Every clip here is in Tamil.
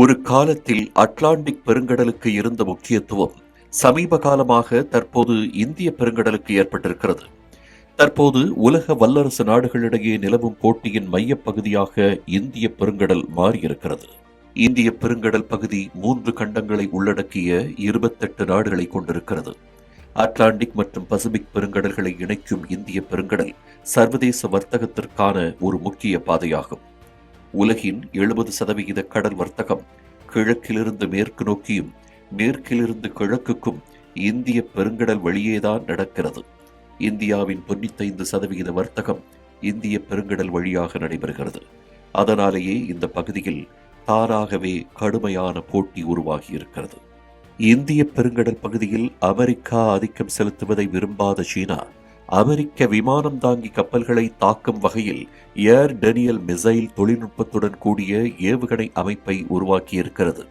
ஒரு காலத்தில் அட்லாண்டிக் பெருங்கடலுக்கு இருந்த முக்கியத்துவம் சமீப காலமாக தற்போது இந்திய பெருங்கடலுக்கு ஏற்பட்டிருக்கிறது. தற்போது உலக வல்லரசு நாடுகளிடையே நிலவும் போட்டியின் மையப்பகுதியாக இந்திய பெருங்கடல் மாறியிருக்கிறது. இந்திய பெருங்கடல் பகுதி மூன்று கண்டங்களை உள்ளடக்கிய இருபத்தெட்டு நாடுகளை கொண்டிருக்கிறது. அட்லாண்டிக் மற்றும் பசிபிக் பெருங்கடல்களை இணைக்கும் இந்திய பெருங்கடல் சர்வதேச வர்த்தகத்திற்கான ஒரு முக்கிய பாதையாகும். உலகின் எழுபது சதவிகித கடல் வர்த்தகம் கிழக்கிலிருந்து மேற்கு நோக்கியும் மேற்கிலிருந்து கிழக்குக்கும் இந்திய பெருங்கடல் வழியேதான் நடக்கிறது. இந்தியாவின் தொண்ணூத்தைந்து சதவிகித வர்த்தகம் இந்திய பெருங்கடல் வழியாக நடைபெறுகிறது. அதனாலேயே இந்த பகுதியில் தானாகவே கடுமையான போட்டி உருவாகி இருக்கிறது இந்திய பெருங்கடல் பகுதியில் அமெரிக்கா ஆதிக்கம் செலுத்துவதை விரும்பாத சீனா அமெரிக்க விமானம் தாங்கி கப்பல்களை தாக்கும் வகையில் ஏர் டெனியல் மிசைல் தொழில்நுட்பத்துடன் கூடிய ஏவுகணை அமைப்பை உருவாக்கியிருக்கிறது.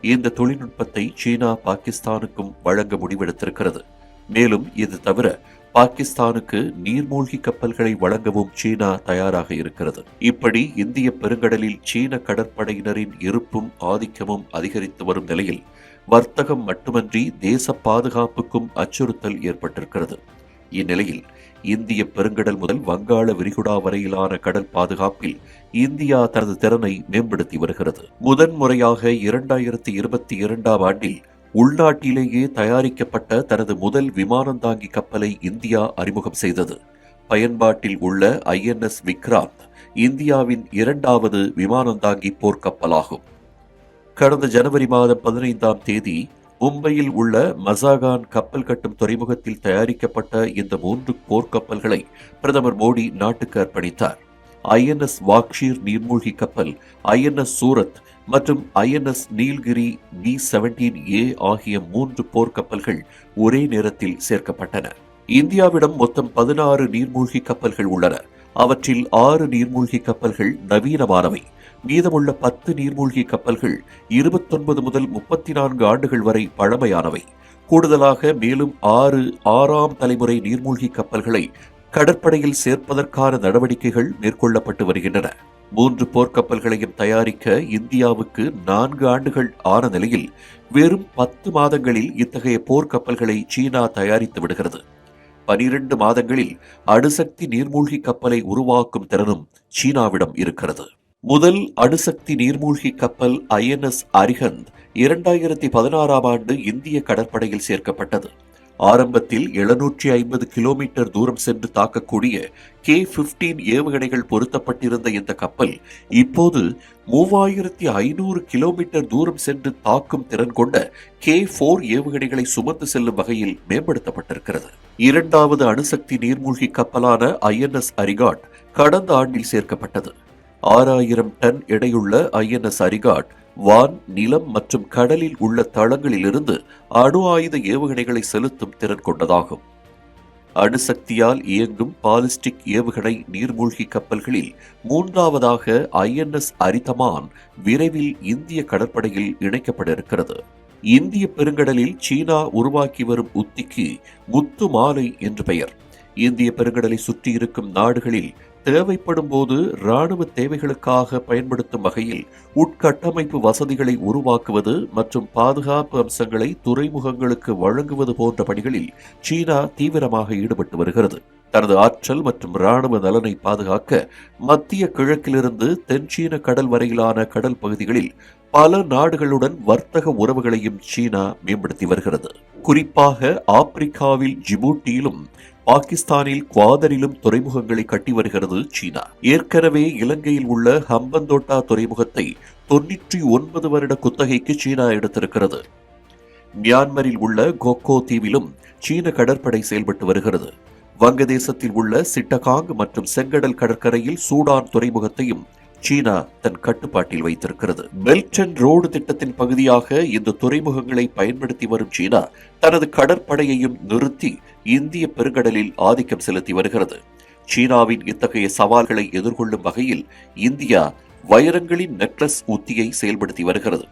இந்த தொழில்நுட்பத்தை சீனா பாகிஸ்தானுக்கும் வழங்க முடிவெடுத்திருக்கிறது. மேலும் இது தவிர பாகிஸ்தானுக்கு நீர்மூழ்கி கப்பல்களை வழங்கவும் சீனா தயாராக இருக்கிறது. இப்படி இந்திய பெருங்கடலில் சீன கடற்படையினரின் இருப்பும் ஆதிக்கமும் அதிகரித்து வரும் நிலையில் வர்த்தகம் மட்டுமன்றி தேச பாதுகாப்புக்கும் அச்சுறுத்தல் ஏற்பட்டிருக்கிறது. இந்நிலையில் இந்திய பெருங்கடல் முதல் வங்காள விரிகுடா வரையிலான கடல் பாதுகாப்பில் இந்தியா தனது திறனை மேம்படுத்தி வருகிறது. முதன்முறையாக இரண்டாயிரத்தி இருபத்தி இரண்டாம் ஆண்டில் உள்நாட்டிலேயே தயாரிக்கப்பட்ட தனது முதல் விமானந்தாங்கி கப்பலை இந்தியா அறிமுகம் செய்தது. பயன்பாட்டில் உள்ள ஐஎன்எஸ் விக்ராந்த் இந்தியாவின் இரண்டாவது விமானந்தாங்கி போர்க்கப்பலாகும். கடந்த ஜனவரி மாதம் பதினைந்தாம் தேதி மும்பையில் உள்ள மசாகான் கப்பல் கட்டும் துறைமுகத்தில் தயாரிக்கப்பட்ட இந்த மூன்று போர்க்கப்பல்களை பிரதமர் மோடி நாட்டுக்கு அர்ப்பணித்தார். ஐஎன்எஸ் வாக்ஷீர் நீர்மூழ்கி கப்பல் ஐஎன்எஸ் சூரத் மற்றும் INS Nilgiri P seventeen A ஆகிய மூன்று போர்க்கப்பல்கள் ஒரே நேரத்தில் சேர்க்கப்பட்டன. இந்தியாவிடம் மொத்தம் பதினாறு நீர்மூழ்கி கப்பல்கள் உள்ளன. அவற்றில் ஆறு நீர்மூழ்கி கப்பல்கள் நவீனமானவை. மீதமுள்ள பத்து நீர்மூழ்கி கப்பல்கள் இருபத்தொன்பது முதல் முப்பத்தி நான்கு ஆண்டுகள் வரை பழமையானவை. கூடுதலாக மேலும் ஆறு ஆறாம் தலைமுறை நீர்மூழ்கி கப்பல்களை கடற்படையில் சேர்ப்பதற்கான நடவடிக்கைகள் மேற்கொள்ளப்பட்டு வருகின்றன. மூன்று போர்க்கப்பல்களையும் தயாரிக்க இந்தியாவுக்கு நான்கு ஆண்டுகள் ஆன நிலையில் வெறும் பத்து மாதங்களில் இத்தகைய போர்க்கப்பல்களை சீனா தயாரித்து விடுகிறது. பனிரெண்டு மாதங்களில் அணுசக்தி நீர்மூழ்கி கப்பலை உருவாக்கும் திறனும் சீனாவிடம் இருக்கிறது. முதல் அணுசக்தி நீர்மூழ்கி கப்பல் ஐஎன்எஸ் அரிஹந்த் இரண்டாயிரத்தி பதினாறாம் ஆண்டு இந்திய கடற்படையில் சேர்க்கப்பட்டது. ஆரம்பத்தில் எழுநூற்றி ஐம்பது கிலோமீட்டர் தூரம் சென்று தாக்கக்கூடிய கே பிப்டீன் ஏவுகணைகள் பொருத்தப்பட்டிருந்த இந்த கப்பல் இப்போது மூவாயிரத்தி ஐநூறு கிலோமீட்டர் தூரம் சென்று தாக்கும் திறன் கொண்ட கே போர் ஏவுகணைகளை சுமந்து செல்லும் வகையில் மேம்படுத்தப்பட்டிருக்கிறது. இரண்டாவது அணுசக்தி நீர்மூழ்கி கப்பலான ஐஎன்எஸ் அரிகாட் கடந்த ஆண்டில் சேர்க்கப்பட்டது. ஆறாயிரம் டன் எடையுள்ள ஐஎன்எஸ் அரிகாட் வான் நிலம் மற்றும் கடலில் உள்ள தளங்களிலிருந்து அணு ஆயுத ஏவுகணைகளை செலுத்தும் திறன் கொண்டதாகும். அணுசக்தியால் இயங்கும் பாலிஸ்டிக் ஏவுகணை நீர்மூழ்கி கப்பல்களில் மூன்றாவதாக ஐஎன்எஸ் அரிதமான் விரைவில் இந்திய கடற்படையில் இணைக்கப்பட இருக்கிறது இந்திய பெருங்கடலில் சீனா உருவாக்கி வரும் உத்திக்கு முத்து மாலை என்று பெயர். இந்திய பெருங்கடலை சுற்றியிருக்கும் நாடுகளில் தேவைப்படும் போது ராணுவ தேவைகளுக்காக பயன்படுத்தும் வகையில் உட்கட்டமைப்பு வசதிகளை உருவாக்குவது மற்றும் பாதுகாப்பு அம்சங்களை துறைமுகங்களுக்கு வழங்குவது போன்ற பணிகளில் சீனா தீவிரமாக ஈடுபட்டு வருகிறது. தனது ஆற்றல் மற்றும் ராணுவ நலனை பாதுகாக்க மத்திய கிழக்கிலிருந்து தென்சீன கடல் வரையிலான கடல் பகுதிகளில் பல நாடுகளுடன் வர்த்தக உறவுகளையும் சீனா மேம்படுத்தி வருகிறது. குறிப்பாக ஆப்பிரிக்காவில் ஜிபூட்டியிலும் பாகிஸ்தானில் குவாதரிலும் துறைமுகங்களை கட்டி வருகிறது சீனா. ஏற்கனவே இலங்கையில் உள்ள ஹம்பந்தோட்டா துறைமுகத்தை தொன்னூற்றி ஒன்பது வருட குத்தகைக்கு சீனா எடுத்திருக்கிறது. மியான்மரில் உள்ள கோகோ தீவிலும் சீன கடற்படை செயல்பட்டு வருகிறது. வங்கதேசத்தில் உள்ள சிட்டகாங் மற்றும் செங்கடல் கடற்கரையில் சூடான் துறைமுகத்தையும் சீனா தன் கட்டுப்பாட்டில் வைத்திருக்கிறது. பெல்ட் அண்ட் ரோடு திட்டத்தின் பகுதியாக இந்த துறைமுகங்களை பயன்படுத்தி வரும் சீனா தனது கடற்படையையும் நிறுத்தி இந்திய பெருங்கடலில் ஆதிக்கம் செலுத்தி வருகிறது. சீனாவின் இத்தகைய சவால்களை எதிர்கொள்ளும் வகையில் இந்தியா வைரங்களின் நெக்லஸ் உத்தியை செயல்படுத்தி வருகிறது.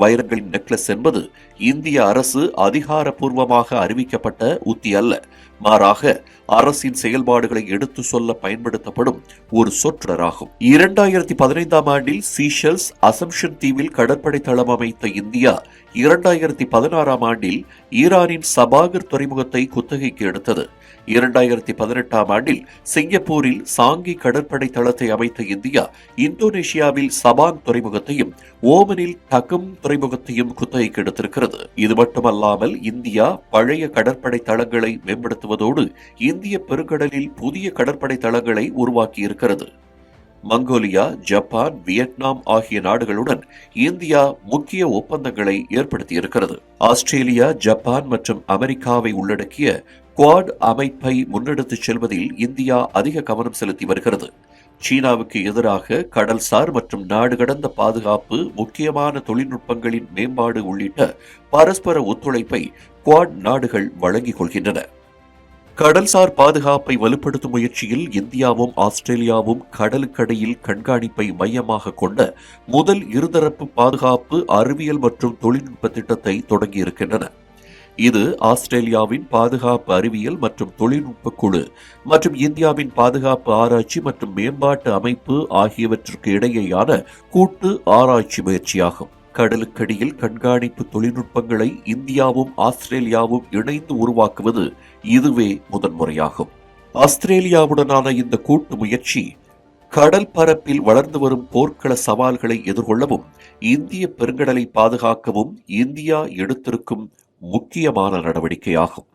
வைரங்களின் நெக்லஸ் என்பது இந்திய அரசு அதிகாரப்பூர்வமாக அறிவிக்கப்பட்ட உத்தி அல்ல. மாறாக அரசின் செயல்பாடுகளை எடுத்து சொல்ல பயன்படுத்தப்படும் ஒரு சொற்றொடராகும். இரண்டாயிரத்தி பதினைந்தாம் ஆண்டில் சீஷல்ஸ் அசம்ஷன் தீவில் கடற்படை தளம் அமைத்த இந்தியா இரண்டாயிரத்தி பதினாறாம் ஆண்டில் ஈரானின் சபாகர் துறைமுகத்தை குத்தகைக்கு எடுத்தது. இரண்டாயிரத்தி பதினெட்டாம் ஆண்டில் சிங்கப்பூரில் சாங்கி கடற்படை தளத்தை அமைத்த இந்தியா இந்தோனேஷியாவில் சபாங் துறைமுகத்தையும் ஓமனில் டகம் துறைமுகத்தையும் குத்தகைக்கு எடுத்திருக்கிறது. இது மட்டுமல்லாமல் இந்தியா பழைய கடற்படை தளங்களை மேம்படுத்துவதோடு இந்திய பெருங்கடலில் புதிய கடற்படை தளங்களை உருவாக்கியிருக்கிறது. மங்கோலியா ஜப்பான் வியட்நாம் ஆகிய நாடுகளுடன் இந்தியா முக்கிய ஒப்பந்தங்களை ஏற்படுத்தியிருக்கிறது. ஆஸ்திரேலியா ஜப்பான் மற்றும் அமெரிக்காவை உள்ளடக்கிய குவாட் அமைப்பை முன்னெடுத்துச் செல்வதில் இந்தியா அதிக கவனம் செலுத்தி வருகிறது. சீனாவுக்கு எதிராக கடல்சார் மற்றும் நாடு கடந்த பாதுகாப்பு முக்கியமான தொழில்நுட்பங்களின் மேம்பாடு உள்ளிட்ட பரஸ்பர ஒத்துழைப்பை குவாட் நாடுகள் வழங்கிக் கொள்கின்றன. கடல்சார் பாதுகாப்பை வலுப்படுத்தும் முயற்சியில் இந்தியாவும் ஆஸ்திரேலியாவும் கடலுக்கடையில் கண்காணிப்பை மையமாக கொண்ட முதல் இருதரப்பு பாதுகாப்பு அறிவியல் மற்றும் தொழில்நுட்ப திட்டத்தை தொடங்கியிருக்கின்றன இது ஆஸ்திரேலியாவின் பாதுகாப்பு அறிவியல் மற்றும் தொழில்நுட்ப குழு மற்றும் இந்தியாவின் பாதுகாப்பு ஆராய்ச்சி மற்றும் மேம்பாட்டு அமைப்பு ஆகியவற்றிற்கு இடையேயான கூட்டு ஆராய்ச்சி முயற்சியாகும். கடலுக்கடியில் கண்காணிப்பு தொழில்நுட்பங்களை இந்தியாவும் ஆஸ்திரேலியாவும் இணைந்து உருவாக்குவது இதுவே முதன்முறையாகும் ஆஸ்திரேலியாவுடனான இந்த கூட்டு முயற்சி கடல் பரப்பில் வளர்ந்து வரும் போர்க்கள சவால்களை எதிர்கொள்ளவும் இந்திய பெருங்கடலை பாதுகாக்கவும் இந்தியா எடுத்திருக்கும் முக்கியமான நடவடிக்கையாகும்.